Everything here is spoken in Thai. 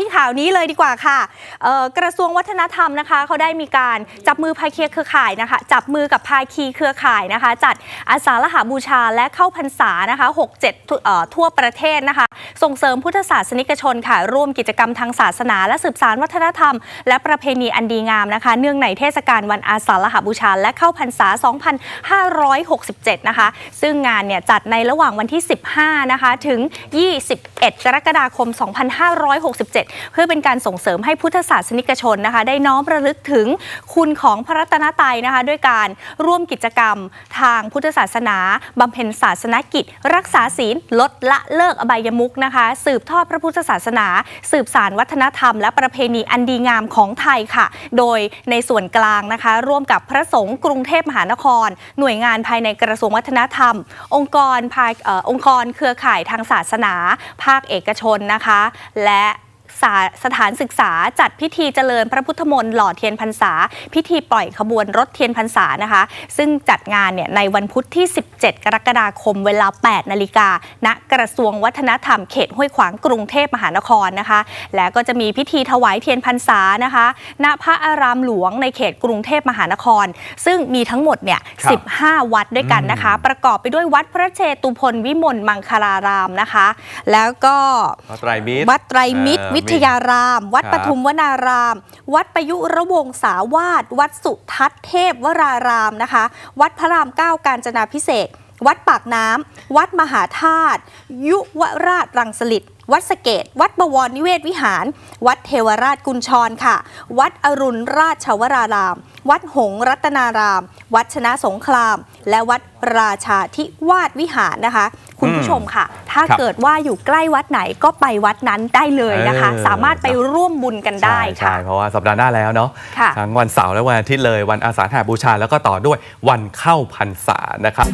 ที่ข่าวนี้เลยดีกว่าค่ะกระทรวงวัฒนธรรมนะคะเขาได้มีการจับมือภาคีเครือข่ายนะคะ จับมือกับภาคีเครือข่ายนะคะ จัดอาสาฬหบูชาและเข้าพรรษานะคะ6 7ทั่วเอ่อทั่วประเทศนะคะ ส่งเสริมพุทธศาสนิกชนค่ะ ร่วมกิจกรรมทางศาสนา และสืบสานวัฒนธรรม และประเพณีอันดีงามนะคะ เนื่องในเทศกาลวันอาสาฬหบูชา และเข้าพรรษา 2567 นะคะ ซึ่งงานเนี่ยจัดในระหว่างวันที่ 15 นะคะ ถึง 21 กรกฎาคม 2567เพื่อเป็นการส่งเสริมให้พุทธศาสนิกชนนะคะได้น้อมระลึกถึงคุณของพระรัตนตรัยนะคะ ด้วยการร่วมกิจกรรมทางพุทธศาสนาบำเพ็ญศาสนกิจ รักษาศีลลดละเลิกอบายมุกนะคะ สืบทอดพระพุทธศาสนา สืบสารวัฒนธรรม และประเพณีอันดีงามของไทยค่ะ โดยในส่วนกลางนะคะ ร่วมกับพระสงฆ์กรุงเทพมหานคร หน่วยงานภายในกระทรวงวัฒนธรรม องค์กรภายอองค์กรเครือข่ายทางศาสนา ภาคเอกชนนะคะ และ สาสถานศึกษาจัดพิธีเจริญพระพุทธมนต์หล่อเทียนพรรษา พิธีปล่อยขบวนรถเทียนพรรษานะคะ ซึ่งจัดงานเนี่ยในวันพุธที่ 17 กรกฎาคมเวลา 8 นาฬิกาณกระทรวงวัฒนธรรมเขตห้วยขวางกรุงเทพมหานครนะคะ และก็จะมีพิธีถวายเทียนพรรษานะคะณพระอารามหลวงในเขตกรุงเทพมหานคร ซึ่งมีทั้งหมดเนี่ยครับ15 วัดด้วยกันนะคะ ประกอบไปด้วยวัดพระเชตุพนวิมลมังคลารามนะคะ แล้วก็วัดไตรมิตรวัดไตรมิตรเอ่อวิทยาราม วัดครับปทุมวนาราม วัดประยุรวงศาวาสวัดสุทัศน์เทพวรารามนะคะ วัดพระรามเก้ากาญจนาพิเศษกวัดปากน้ำวัดมหาธาตุยุวราชรังสลิดวัดสะเกต วัดบวรนิเวศวิหาร วัดเทวราชกุญชรค่ะ วัดอรุณราชวราราม วัดหงส์รัตนาราม วัดชนะสงคราม และวัดราชาธิวาสวิหารนะคะ คุณผู้ชมค่ะ ถ้าครับเกิดว่าอยู่ใกล้วัดไหนก็ไปวัดนั้นได้เลยนะคะเออสามารถไปร่วมบุญกันได้ใช่ค่ะใช่เพราะว่าสัปดาห์หน้าแล้วเนาะค่ะทั้งวันเสาร์และวันอาทิตย์เลย วันอาสาฬหบูชาแล้วก็ต่อด้วยวันเข้าพรรษานะครับ